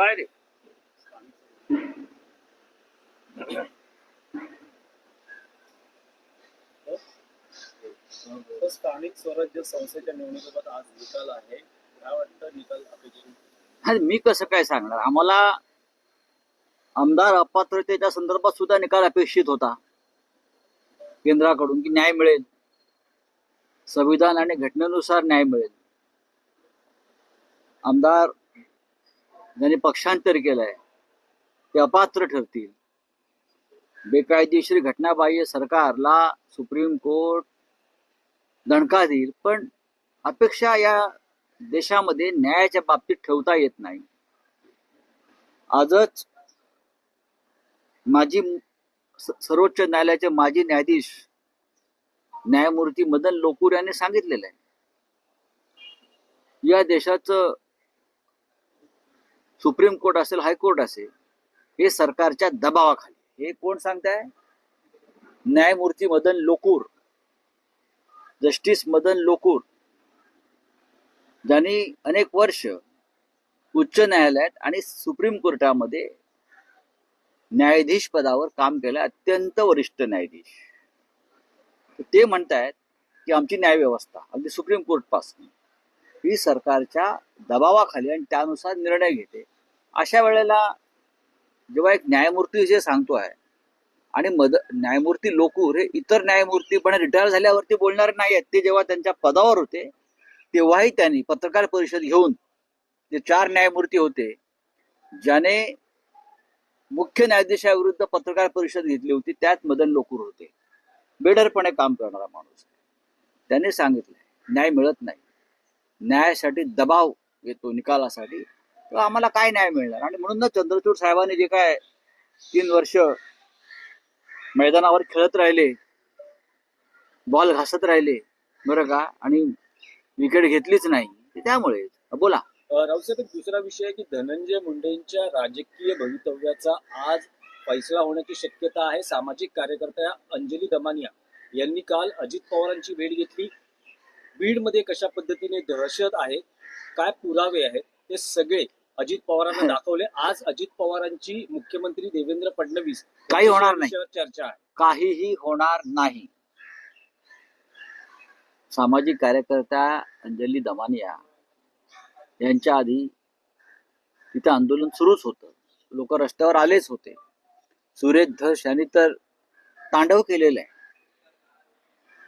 काय रे? तर स्थानिक स्वराज्य संस्थेच्या निवडणुकीबाबत आज निकाल आहे. काय वाटतं निकाल अपेक्षित? मी कसं काय सांगणार? आम्हाला आमदार अपात्रतेच्या संदर्भात सुद्धा निकाल अपेक्षित होता. केंद्राकडून की न्याय मिळेल. संविधान आणि घटनेनुसार न्याय मिळेल. आमदार ज्यांनी पक्षांतर केलंय ते अपात्र ठरतील. बेकायदेशीर घटनाबाह्य सरकारला सुप्रीम कोर्ट दणका देईल पण अपेक्षा या देशामध्ये न्यायाच्या बाबतीत ठेवता येत नाही. आजच माजी सर्वोच्च न्यायालयाचे माजी न्यायाधीश न्यायमूर्ती मदन लोकूर यांनी सांगितलेलं आहे. या देशाचं सुप्रीम कोर्ट असेल हायकोर्ट असेल हे सरकारच्या दबावाखाली. हे कोण सांगताय? न्यायमूर्ती मदन लोकूर. जस्टिस मदन लोकूर. ज्यांनी अनेक वर्ष उच्च न्यायालयात आणि सुप्रीम कोर्टामध्ये न्यायाधीश पदावर काम केलं अत्यंत वरिष्ठ न्यायाधीश. ते म्हणतायत की आमची न्यायव्यवस्था अगदी सुप्रीम कोर्टपासून ही सरकारच्या दबावाखाली आणि त्यानुसार निर्णय घेते. अशा वेळेला जेव्हा एक न्यायमूर्ती जे सांगतो आहे आणि मद न्यायमूर्ती लोकूर हे इतर न्यायमूर्ती पण रिटायर झाल्यावरती बोलणार नाही आहेत ते जेव्हा त्यांच्या पदावर होते तेव्हाही त्यांनी पत्रकार परिषद घेऊन जे चार न्यायमूर्ती होते ज्याने मुख्य न्यायाधीशाविरुद्ध पत्रकार परिषद घेतली होती त्यात मदन लोकूर होते. बेडरपणे काम करणारा माणूस त्याने सांगितलंय न्याय मिळत नाही. न्यायासाठी दबाव येतो निकालासाठी तर आम्हाला काय न्याय मिळणार? आणि म्हणून चंद्रचूड साहेबांनी जे काय तीन वर्ष मैदानावर खेळत राहिले बॉल घासत राहिले बरं का? आणि विकेट घेतलीच नाही. त्यामुळे बोला. अं, दुसरा विषय की धनंजय मुंडेंच्या राजकीय भवितव्याचा आज फैसला होण्याची शक्यता आहे. सामाजिक कार्यकर्त्या अंजली दमानिया यांनी काल अजित पवारांची भेट घेतली. बीडमध्ये कशा पद्धतीने दहशत आहे काय पुरावे आहेत ते सगळे अजित पवारांना दाखवले. आज अजित पवारांची मुख्यमंत्री देवेंद्र फडणवीस काही होणार नाही. चर्चा आहे. काहीही होणार नाही. सामाजिक कार्यकर्त्या अंजली दमानिया यांच्या आधी तिथं आंदोलन सुरूच होतं. लोक रस्त्यावर आलेच होते. सुरेश धस यांनी तर तांडव केलेलं आहे.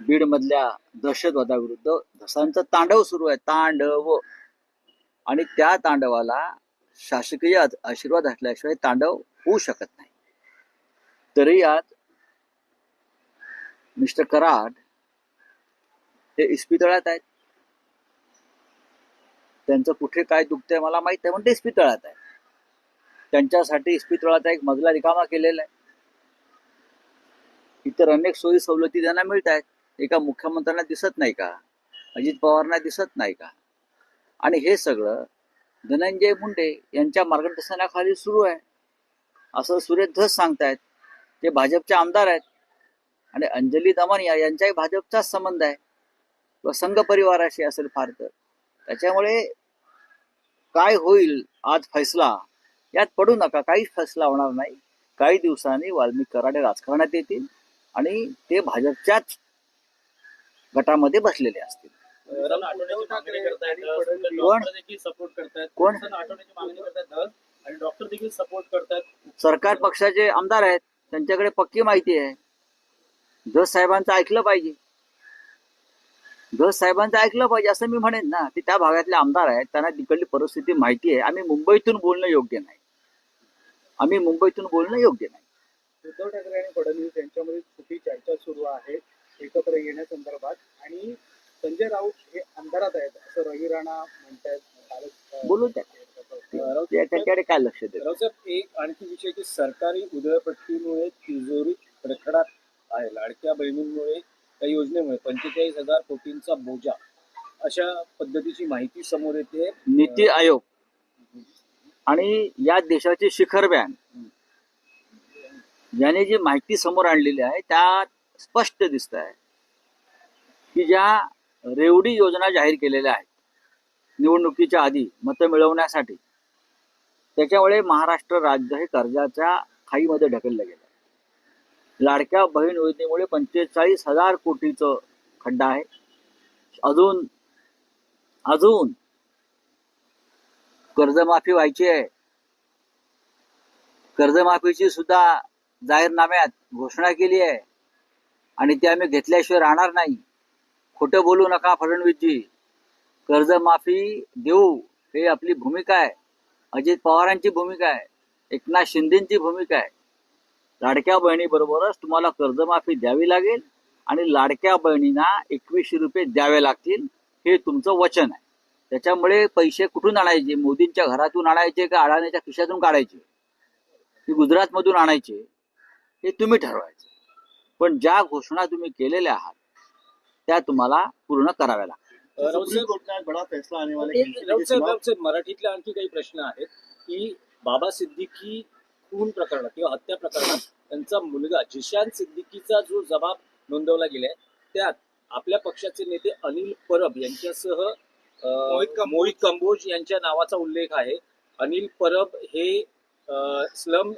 बीड मधल्या दहशतवादाविरुद्ध धसांचा तांडव सुरू आहे. तांडव. आणि त्या तांडवाला शासकीय आशीर्वाद असल्याशिवाय तांडव होऊ शकत नाही. तरी आज मिस्टर कराड हे इस्पितळात आहेत. त्यांचं कुठे काय दुखतंय मला माहीत आहे पण ते इस्पितळात आहे त्यांच्यासाठी इस्पितळाचा एक मजला रिकामा केलेला आहे. इतर अनेक सोयी सवलती त्यांना मिळत आहेत. एका मुख्यमंत्र्यांना दिसत नाही का? अजित पवारांना दिसत नाही का? आणि हे सगळं धनंजय मुंडे यांच्या मार्गदर्शनाखाली सुरू आहे. असं सुरेश धस सांगतायत. ते भाजपचे आमदार आहेत. आणि अंजली दमानिया यांचाही भाजपचाच संबंध आहे. किंवा संघ परिवाराशी असेल फार तर. त्याच्यामुळे काय होईल आज फैसला? यात पडू नका. काहीच फैसला होणार नाही. काही दिवसांनी वाल्मिक कराडे राजकारणात येतील. आणि ते भाजपच्याच गटामध्ये बसलेले असतील. कोण? डॉक्टर देखील सपोर्ट करतायत. कोण? सण आठवड्याची मागणी करतायत आणि डॉक्टर देखील सपोर्ट करतायत. सरकार पक्षाचे आमदार आहेत त्यांच्याकडे पक्की माहिती आहे. धस साहेबांचं ऐकलं पाहिजे. धस साहेबांचं ऐकलं पाहिजे असं मी म्हणेन ना ते त्या भागातले आमदार आहेत त्यांना तिकडली परिस्थिती माहिती आहे. आम्ही मुंबईतून बोलणं योग्य नाही. आम्ही मुंबईतून बोलणं योग्य नाही. उद्धव ठाकरे आणि फडणवीस यांच्यामध्ये छोटी चर्चा सुरू आहे. एकत्र येण्यासंदर्भात. आणि संजय राऊत हे अंधारात आहेत असं रवी राणा म्हणतायत बोलू द्या. त्या- त्याच्याकडे काय लक्ष देत रावसाहेब एक आणखी विषय की सरकारी उधळपट्टीमुळे तिजोरी खडखडाट आहे. लाडक्या बहिणींमुळे त्या योजनेमुळे पंचेचाळीस हजार कोटींचा बोजा. अशा पद्धतीची माहिती समोर येते. नीती आयोग आणि या देशाचे शिखर बँक ज्याने जी माहिती समोर आणलेली आहे त्यात स्पष्ट दिसत आहे की ज्या रेवडी योजना जाहीर केलेल्या आहेत निवडणुकीच्या आधी मतं मिळवण्यासाठी त्याच्यामुळे महाराष्ट्र राज्य हे कर्जाच्या खाईमध्ये ढकललं गेलं. लाडक्या बहीण योजनेमुळे पंचेचाळीस हजार कोटीचं खड्डा आहे. अजून अजून कर्जमाफी व्हायची आहे. कर्जमाफीची सुद्धा जाहीरनाम्यात घोषणा केली आहे. आणि ते आम्ही घेतल्याशिवाय राहणार नाही. खोटं बोलू नका फडणवीसजी. कर्जमाफी देऊ हे आपली भूमिका आहे. अजित पवारांची भूमिका आहे. एकनाथ शिंदेची भूमिका आहे. लाडक्या बहिणीबरोबरच तुम्हाला कर्जमाफी द्यावी लागेल आणि लाडक्या बहिणींना एकवीसशे रुपये द्यावे लागतील हे तुमचं वचन आहे. त्याच्यामुळे पैसे कुठून आणायचे? मोदींच्या घरातून आणायचे का अडाण्याच्या खिशातून काढायचे? की गुजरातमधून आणायचे? हे तुम्ही ठरवायचे. पण ज्या घोषणा तुम्ही केलेल्या आहात त्या तुम्हाला पूर्ण कराव्या बड़ा फैसला आने वाला है साहेब मराठीतले आणखी काही प्रश्न आहेत की बाबा सिद्दीकी खून प्रकरणात किंवा हत्या प्रकरणात त्यांचा मुलगा जिशान सिद्दीकीचा जो जबाब नोंदवला गेलाय त्यात आपल्या पक्षाचे नेते अनिल परब यांच्यासह. मोहित कंबोज. यांच्या नावाचा उल्लेख आहे. अनिल परब हे स्लम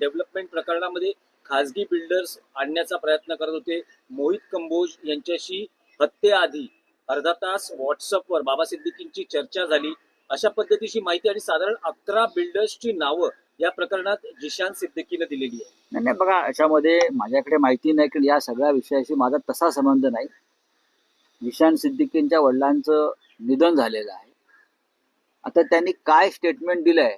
डेव्हलपमेंट प्रकरणामध्ये खासगी बिल्डर्स आणण्याचा प्रयत्न करत होते. मोहित कंबोज यांच्याशी हत्येआधी अर्धा तास व्हॉट्सअपवर बाबा सिद्दीकींची चर्चा झाली. अशा पद्धतीची माहिती आणि साधारण अकरा बिल्डर्सची नावं या प्रकरणात जिशान सिद्दीकीनं दिलेली आहे नाही नाही बघा याच्यामध्ये माझ्याकडे माहिती नाही की या सगळ्या विषयाशी माझा तसा संबंध नाही. विशान सिद्दीकींच्या वडिलांचं निधन झालेलं आहे. आता त्यांनी काय स्टेटमेंट दिलंय?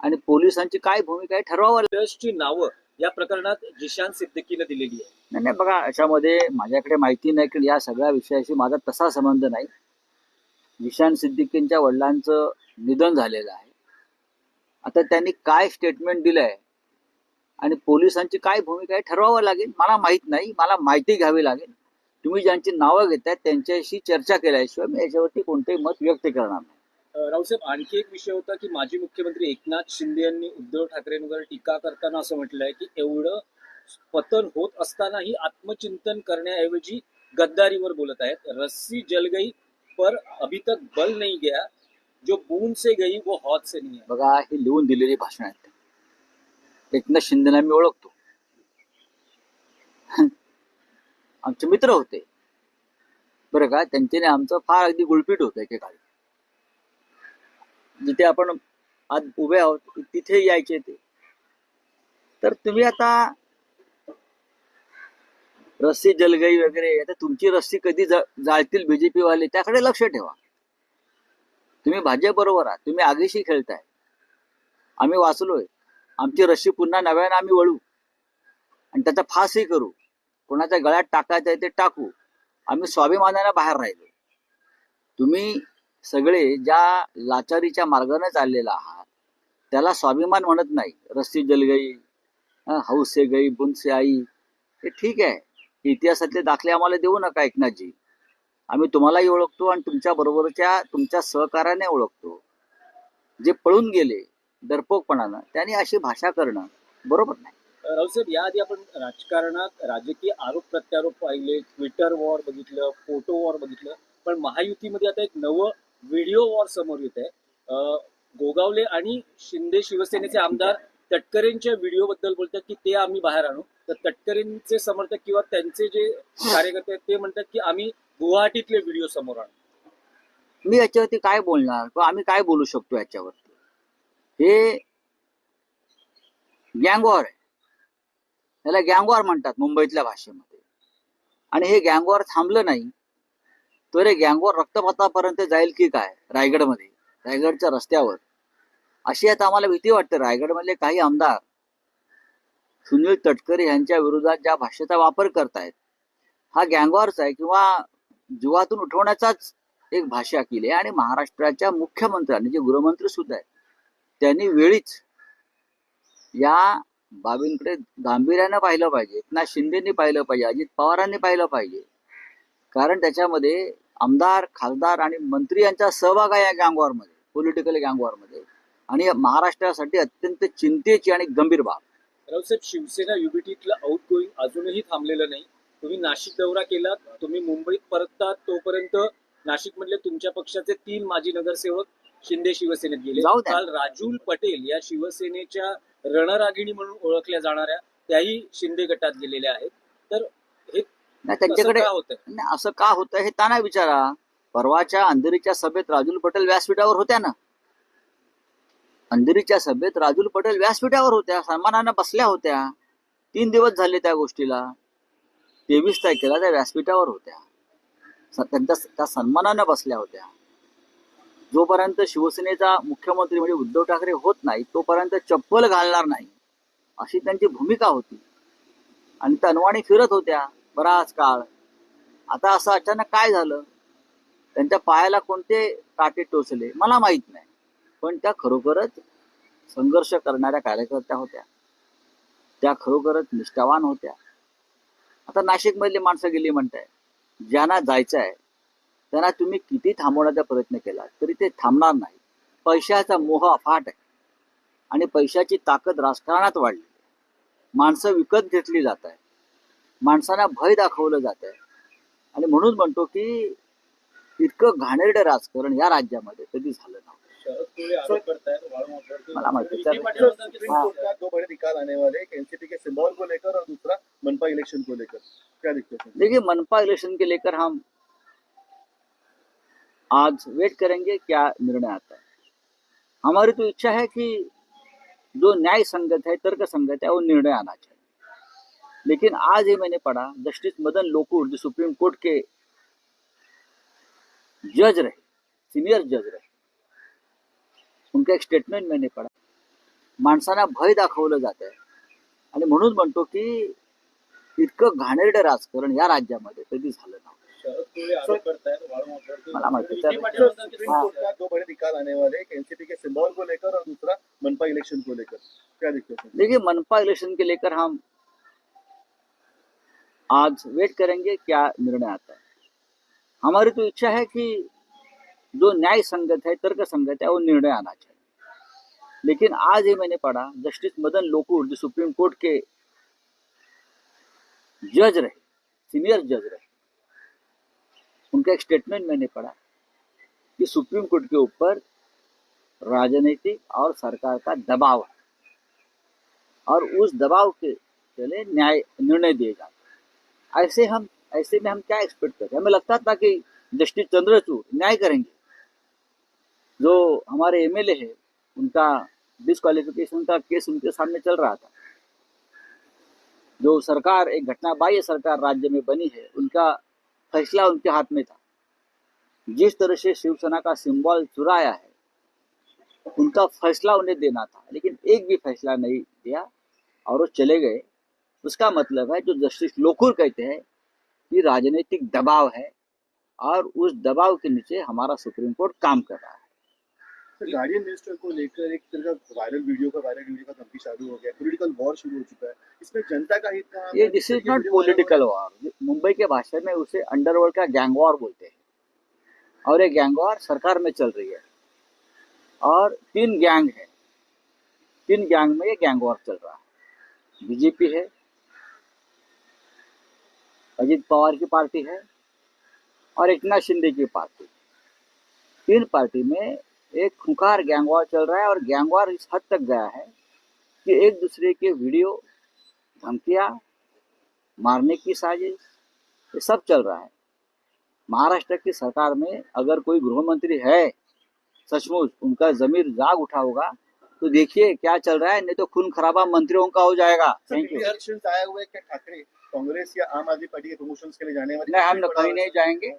आणि पोलिसांची काय भूमिका आहे ठरवावं. बिल्डर्सची नावं या प्रकरणात जिशान सिद्दीकीनं दिलेली आहे. नाही नाही बघा याच्यामध्ये माझ्याकडे माहिती नाही की या सगळ्या विषयाशी माझा तसा संबंध नाही. जिशान सिद्दीकींच्या वडिलांचं निधन झालेलं आहे. आता त्यांनी काय स्टेटमेंट दिलंय? आणि पोलिसांची काय भूमिका आहे ठरवावं लागेल? मला माहीत नाही मला माहिती घ्यावी लागेल. तुम्ही ज्यांची नावं घेताय त्यांच्याशी चर्चा केल्याशिवाय मी याच्यावरती कोणतेही मत व्यक्त करणार नाही. रावसाहेब आणखी एक विषय होता की माजी मुख्यमंत्री एकनाथ शिंदे यांनी उद्धव ठाकरेंवर टीका करताना असं म्हटलंय की एवढं पतन होत असतानाही आत्मचिंतन करण्याऐवजी गद्दारीवर बोलत आहेत. रस्सी जल गई पर अभी तक बल नाही गया. जो बूंद से गई वो हौद से नाही बघा हे लिहून दिलेली भाषण आहेत. एकनाथ शिंदेना मी ओळखतो. आमचे मित्र होते. बरं का त्यांच्याने आमचं फार अगदी गुळपीट होतं एकेकाळी. जिथे आपण आज उभे आहोत तिथे यायचे ते. तर तुम्ही आता रस्सी जलगई वगैरे आता तुमची रस्सी कधी जाळतील बीजेपी वाले त्याकडे लक्ष ठेवा. तुम्ही भाजप बरोबर आहात तुम्ही आगीशी खेळताय. आम्ही वाचलोय आमची रस्सी पुन्हा नव्यानं आम्ही वळू. आणि त्याचा फासही करू. कोणाच्या गळ्यात टाकायचं आहे ते टाकू. आम्ही स्वाभिमानाने बाहेर राहिलो. तुम्ही सगळे ज्या लाचारीच्या मार्गाने चाललेला आहात त्याला स्वाभिमान म्हणत नाही. रस्सी जल गई हौसे हौस से गई बुंद से आई हे ठीक आहे. इतिहासातले दाखले आम्हाला देऊ नका एकनाथजी. आम्ही तुम्हालाही ओळखतो आणि तुमच्या बरोबरच्या तुमच्या सहकार्याने ओळखतो. जे पळून गेले दर्पोकपणानं त्यांनी अशी भाषा करणं बरोबर नाही. रावसाहेब याआधी आपण राजकारणात राजकीय आरोप प्रत्यारोप पाहिले ट्विटर वॉर बघितलं फोटो वॉर बघितलं पण महायुतीमध्ये आता एक नवं व्हिडिओ वॉर समोर येत आहे. गोगावले आणि शिंदे शिवसेनेचे आमदार तटकरेंच्या व्हिडिओ बद्दल बोलतात की ते आम्ही बाहेर आणू. तर तटकरेंचे समर्थक किंवा त्यांचे जे कार्यकर्ते आहेत ते म्हणतात की आम्ही गुवाहाटीतले व्हिडिओ समोर आणू. मी याच्यावरती काय बोलणार? किंवा आम्ही काय बोलू शकतो याच्यावरती? हे गँगवॉर आहे. याला गँगवॉर म्हणतात मुंबईतल्या भाषेमध्ये. आणि हे गँगवॉर थांबलं नाही. तर हे गँगवॉर रक्तपातापर्यंत जाईल की काय? रायगडमध्ये. रायगडच्या रस्त्यावर. अशी आता आम्हाला भीती वाटते. रायगडमधले काही आमदार सुनील तटकरे यांच्या विरोधात ज्या भाषेचा वापर करतायत हा गँगवॉरचा आहे किंवा जीवातून उठवण्याचाच एक भाषा केली आहे. आणि महाराष्ट्राच्या मुख्यमंत्र्यांनी जे गृहमंत्री सुद्धा आहेत त्यांनी वेळीच या बाबींकडे गांभीर्यानं पाहिलं पाहिजे. एकनाथ शिंदेनी पाहिलं पाहिजे. अजित पवारांनी पाहिलं पाहिजे. कारण त्याच्यामध्ये आमदार खासदार आणि मंत्री यांचा सहभाग आहे या गँगवॉरमध्ये पॉलिटिकल गँगवॉरमध्ये. आणि महाराष्ट्रासाठी अत्यंत चिंतेची आणि गंभीर बाब. रावसाहेब शिवसेना युबीटीतलं आउट गोईंग अजूनही थांबलेलं नाही. तुम्ही नाशिक दौरा केलात तुम्ही मुंबईत परततात तोपर्यंत नाशिक मधले तुमच्या पक्षाचे तीन माजी नगरसेवक शिंदे शिवसेनेत गेले. काल राजूल पटेल या शिवसेनेच्या रणरागिणी म्हणून ओळखल्या जाणाऱ्या त्याही शिंदे गटात गेलेल्या आहेत. तर नाही त्यांच्याकडे नाही, असं का होतं हे त्यांना विचारा. परवाच्या अंधेरीच्या सभेत राजूल पटेल व्यासपीठावर होत्या ना. अंधेरीच्या सभेत राजूल पटेल व्यासपीठावर होत्या सन्मानानं बसल्या होत्या. तीन दिवस झाले त्या गोष्टीला. तेवीस तारखेला त्या व्यासपीठावर होत्या. त्यांच्या त्या सन्मानानं बसल्या होत्या. जोपर्यंत शिवसेनेचा मुख्यमंत्री म्हणजे उद्धव ठाकरे होत नाही तोपर्यंत चप्पल घालणार नाही. अशी त्यांची भूमिका होती. आणि तनवाणी फिरत होत्या. बराच काळ. आता असं अचानक काय झालं? त्यांच्या पायाला कोणते काटे टोचले? मला माहीत नाही. पण त्या खरोखरच संघर्ष करणाऱ्या कार्यकर्त्या होत्या. त्या खरोखरच निष्ठावान होत्या. आता नाशिकमधली माणसं गेली म्हणताय. ज्यांना जायचं आहे त्यांना तुम्ही किती थांबवण्याचा प्रयत्न केला तरी ते थांबणार नाही. पैशाचा मोह अफाट आहे. आणि पैशाची ताकद राजकारणात वाढली. माणसं विकत घेतली जात आहे माणसांना भय दाखवलं जात आहे आणि म्हणून म्हणतो की इतकं घाणेरडं राजकारण या राज्यामध्ये कधी झालं नव्हतं. मनपा इलेक्शन को लेकर क्या दिक्कत है देखिए मनपा इलेक्शन के लेकर हम आज वेट करेंगे क्या निर्णय आता है। हमारी तो इच्छा है कि जो न्याय संगत है तर्क संगत है वो निर्णय आना चाहिए। लेकिन आज ही मैंने पढ़ा जस्टिस मदन लोकुर जो सुप्रीम कोर्ट के जज रहे सीनियर जज रहे उनका एक स्टेटमेंट मैंने पढ़ा। माणसांना भय दाखवलं जात आहे. आणि म्हणून म्हणतो की इतकं घाणेरडं राजकारण या राज्यामध्ये कधी झालं नव्हतं. मला माहिती देखिए मनपा इलेक्शन के लेकर हम आज वेट करेंगे क्या निर्णय आता है। हमारी तो इच्छा है कि जो न्याय संगत है, तर्क संगत है, वो निर्णय आना चाहिए। लेकिन आज ही मैंने पढ़ा, जस्टिस मदन लोकुर जो सुप्रीम कोर्ट के जज रहे, सीनियर जज रहे, उनका एक स्टेटमेंट मैंने पढ़ा कि सुप्रीम कोर्ट के ऊपर राजनीतिक और सरकार का दबाव है। और उस दबाव के चले न्याय, निर्णय दिए जाते। ऐसे हम, ऐसे में हम क्या एक्सपेक्ट करते हमें लगता था कि जस्टिस चंद्रचूड़ न्याय करेंगे। जो हमारे एमएलए है, उनका डिस्क्वालिफिकेशन का केस उनके सामने चल रहा था। जो सरकार, एक घटना बाह्य सरकार राज्य में बनी है, उनका फैसला उनके हाथ में था। जिस तरह से शिवसेना का सिंबल चुराया है, उनका फैसला उन्हें देना था, लेकिन एक भी फैसला नहीं दिया, और वो चले गए। उसका मतलब है जो जस्टिस लोकुर कहते हैं कि राजनीतिक दबाव है और उस दबाव के नीचे हमारा सुप्रीम कोर्ट काम कर रहा है। सर गार्डियन मिनिस्टर को लेकर एक तरह का वायरल वीडियो का वायरल वीडियो का धमकी चालू हो गया पॉलिटिकल वॉर शुरू हो चुका है। इसमें जनता का हित ये this is not political war Mumbai के भाषा में उसे अंडरवर्ल्ड का गैंग वॉर बोलते हैं। और ये गैंग वॉर सरकार में चल रही है। और तीन गैंग है। तीन गैंग में ये गैंग वॉर चल रहा है। बीजेपी है अजित पवार की पार्टी है और एक नाथ शिंदे की पार्टी। तीन पार्टी में एक खुंखार गैंग वॉर चल रहा है और गैंगवार इस हद तक गया है कि एक दूसरे के वीडियो धमकियाँ मारने की साजिश ये सब चल रहा है। महाराष्ट्र की सरकार में अगर कोई गृह मंत्री है सचमुच उनका जमीर जाग उठा होगा तो देखिए क्या चल रहा है नहीं तो खून खराबा मंत्रियों का हो जाएगा। थैंक यू ठाकरे कांग्रेस या आम आदमी पार्टी के प्रमोशन के लिए जाने वाले नहीं हम कहीं नहीं जाएँगे।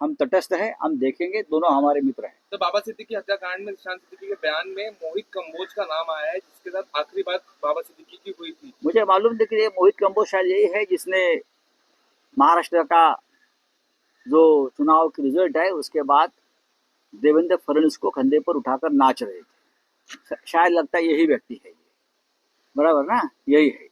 हम तटस्थ है हम देखेंगे दोनों हमारे मित्र हैं। तो बाबा सिद्दीकी हत्याकांड में निशांत सिद्दीकी के बयान में मोहित कंबोज का नाम आया है जिसके साथ आखिरी बात बाबा सिद्दीकी की हुई थी। मुझे मालूम था कि ये मोहित कंबोज शायद यही है जिसने महाराष्ट्र का जो चुनाव की रिज़ल्ट है उसके बाद देवेंद्र फडणवीस को कंधे पर उठाकर नाच रहे थे। शायद लगता है यही व्यक्ति है ये। बराबर ना? यही है।